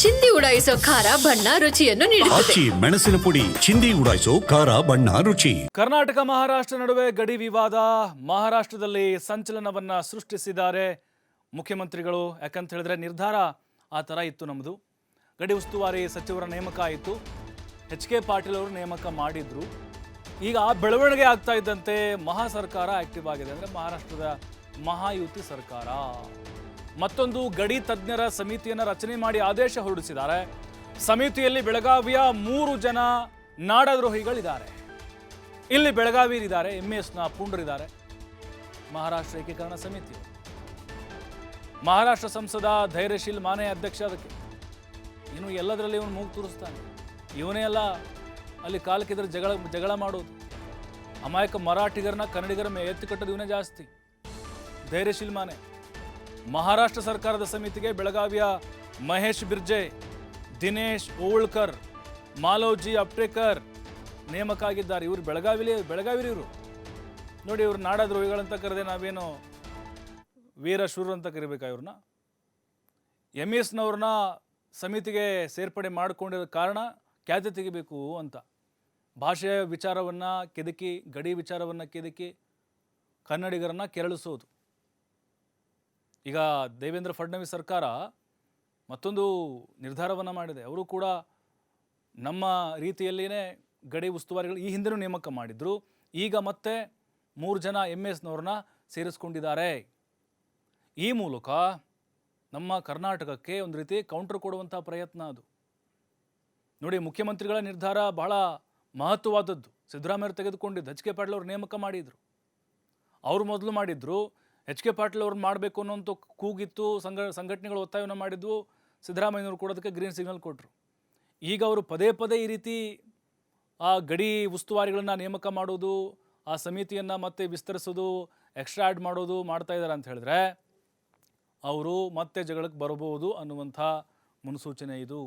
ಚಿಂದಿ ಉಡಾಯಿಸೋ ಖಾರ ಬಣ್ಣ ರುಚಿಯನ್ನು ನೀಡುತ್ತದೆ. ಆಚಿ ಮೆಣಸಿನ ಪುಡಿ ಚಿಂದಿ ಉಡಾಯಿಸೋ ಖಾರ ಬಣ್ಣ ರುಚಿ. ಕರ್ನಾಟಕ ಮಹಾರಾಷ್ಟ್ರ ನಡುವೆ ಗಡಿ ವಿವಾದ ಮಹಾರಾಷ್ಟ್ರದಲ್ಲಿ ಸಂಚಲನವನ್ನ ಸೃಷ್ಟಿಸಿದ್ದಾರೆ ಮುಖ್ಯಮಂತ್ರಿಗಳು. ಯಾಕಂತ ಹೇಳಿದ್ರೆ ನಿರ್ಧಾರ ಆ ತರ ಇತ್ತು ನಮ್ಮದು ಗಡಿ ಉಸ್ತುವಾರಿ ಸಚಿವರ ನೇಮಕ ಆಯಿತು. ಎಚ್ ಕೆ ಪಾಟೀಲ್ ಅವರು ನೇಮಕ ಮಾಡಿದ್ರು. ಈಗ ಆ ಬೆಳವಣಿಗೆ ಆಗ್ತಾ ಇದ್ದಂತೆ ಮಹಾ ಸರ್ಕಾರ ಆಕ್ಟಿವ್ ಆಗಿದೆ ಅಂದ್ರೆ ಮಹಾರಾಷ್ಟ್ರದ ಮಹಾಯುತಿ ಸರ್ಕಾರ. ಮತ್ತೊಂದು ಗಡಿ ತಜ್ಞರ ಸಮಿತಿಯನ್ನು ರಚನೆ ಮಾಡಿ ಆದೇಶ ಹೊರಡಿಸಿದ್ದಾರೆ. ಸಮಿತಿಯಲ್ಲಿ ಬೆಳಗಾವಿಯ ಮೂರು ಜನ ನಾಡದ್ರೋಹಿಗಳಿದ್ದಾರೆ. ಇಲ್ಲಿ ಬೆಳಗಾವಿರಿದ್ದಾರೆ ಎಂ ಎಸ್ನ ಪುಂಡರಿದ್ದಾರೆ. ಮಹಾರಾಷ್ಟ್ರ ಏಕೀಕರಣ ಸಮಿತಿ. ಮಹಾರಾಷ್ಟ್ರ ಸಂಸದ ಧೈರ್ಯಶೀಲ್ ಮಾನೆ ಅಧ್ಯಕ್ಷ ಅದಕ್ಕೆ. ಇನ್ನು ಎಲ್ಲದರಲ್ಲಿ ಇವನು ಮೂಗು ತೋರಿಸ್ತಾನೆ. ಇವನೇ ಅಲ್ಲ, ಅಲ್ಲಿ ಕಾಲಕ್ಕಿದ್ರೆ ಜಗಳ ಜಗಳ ಮಾಡೋದು. ಅಮಾಯಕ ಮರಾಠಿಗರನ್ನ ಕನ್ನಡಿಗರ ಮೇಲೆ ಎತ್ತು ಕಟ್ಟೋದು ಇವನೇ ಜಾಸ್ತಿ. ಧೈರ್ಯಶೀಲ್ ಮಾನೆ. ಮಹಾರಾಷ್ಟ್ರ ಸರ್ಕಾರದ ಸಮಿತಿಗೆ ಬೆಳಗಾವಿಯ ಮಹೇಶ್ ಬಿರ್ಜೆ, ದಿನೇಶ್ ಓವಳ್ಕರ್ ಮಾಲೋಜಿ ಅಪ್ಟೇಕರ್ ನೇಮಕ ಆಗಿದ್ದಾರೆ ಇವರು ಬೆಳಗಾವಿಲಿ, ಬೆಳಗಾವಿರು ಇವರು. ನೋಡಿ ಇವ್ರು ನಾಡದ್ರೋಹಿಗಳಂತ ಕರೆದೆ ನಾವೇನು ವೀರ ಶೂರ್ ಅಂತ ಕರಿಬೇಕಾ ಇವ್ರನ್ನ? ಎಂ ಎಸ್ನವ್ರನ್ನ ಸಮಿತಿಗೆ ಸೇರ್ಪಡೆ ಮಾಡಿಕೊಂಡಿರೋ ಕಾರಣ ಖ್ಯಾತಿ ತೆಗಿಬೇಕು ಅಂತ. ಭಾಷೆಯ ವಿಚಾರವನ್ನು ಕೆದಕಿ, ಗಡಿ ವಿಚಾರವನ್ನು ಕೆದಕಿ ಕನ್ನಡಿಗರನ್ನು ಕೆರಳಿಸೋದು. ಈಗ ದೇವೇಂದ್ರ ಫಡ್ನವೀಸ್ ಸರ್ಕಾರ ಮತ್ತೊಂದು ನಿರ್ಧಾರವನ್ನು ಮಾಡಿದೆ. ಅವರು ಕೂಡ ನಮ್ಮ ರೀತಿಯಲ್ಲಿಯೇ ಗಡಿ ಉಸ್ತುವಾರಿಗಳು ಈ ಹಿಂದೆನೂ ನೇಮಕ ಮಾಡಿದ್ರು. ಈಗ ಮತ್ತೆ ಮೂರು ಜನ ಎಂ ಎಸ್ನವ್ರನ್ನ ಸೇರಿಸ್ಕೊಂಡಿದ್ದಾರೆ. ಈ ಮೂಲಕ ನಮ್ಮ ಕರ್ನಾಟಕಕ್ಕೆ ಒಂದು ರೀತಿ ಕೌಂಟರ್ ಕೊಡುವಂಥ ಪ್ರಯತ್ನ ಅದು. ನೋಡಿ, ಮುಖ್ಯಮಂತ್ರಿಗಳ ನಿರ್ಧಾರ ಬಹಳ ಮಹತ್ವವಾದದ್ದು. ಸಿದ್ದರಾಮಯ್ಯ ತೆಗೆದುಕೊಂಡಿದ್ದು ಎಚ್ ಕೆ ಪಾಟೀಲ್ ಅವರು ನೇಮಕ ಮಾಡಿದರು. ಅವರು ಮೊದಲು ಮಾಡಿದ್ರು ಎಚ್ ಕೆ ಪಾಟೀಲ್ ಅವ್ರನ್ನ ಮಾಡಬೇಕು ಅನ್ನೋಂಥ ಕೂಗಿತ್ತು, ಸಂಘ, ಸಂಘಟನೆಗಳು ಒತ್ತಾಯವನ್ನು ಮಾಡಿದ್ವು ಕೂಡ ಅದಕ್ಕೆ ಗ್ರೀನ್ ಸಿಗ್ನಲ್ ಕೊಟ್ಟರು ಈಗ ಅವರು ಪದೇ ಪದೇ ಈ ರೀತಿ ಆ ಗಡಿ ಉಸ್ತುವಾರಿಗಳನ್ನು ನೇಮಕ ಮಾಡೋದು, ಆ ಸಮಿತಿಯನ್ನು ಮತ್ತೆ ವಿಸ್ತರಿಸೋದು ಎಕ್ಸ್ಟ್ರಾ ಆ್ಯಡ್ ಮಾಡೋದು ಮಾಡ್ತಾ ಇದ್ದಾರೆ ಅಂತ ಹೇಳಿದ್ರೆ ಅವರು ಮತ್ತೆ ಜಗಳಕ್ಕೆ ಬರಬಹುದು ಅನ್ನುವಂಥ ಮುನ್ಸೂಚನೆ ಇದು.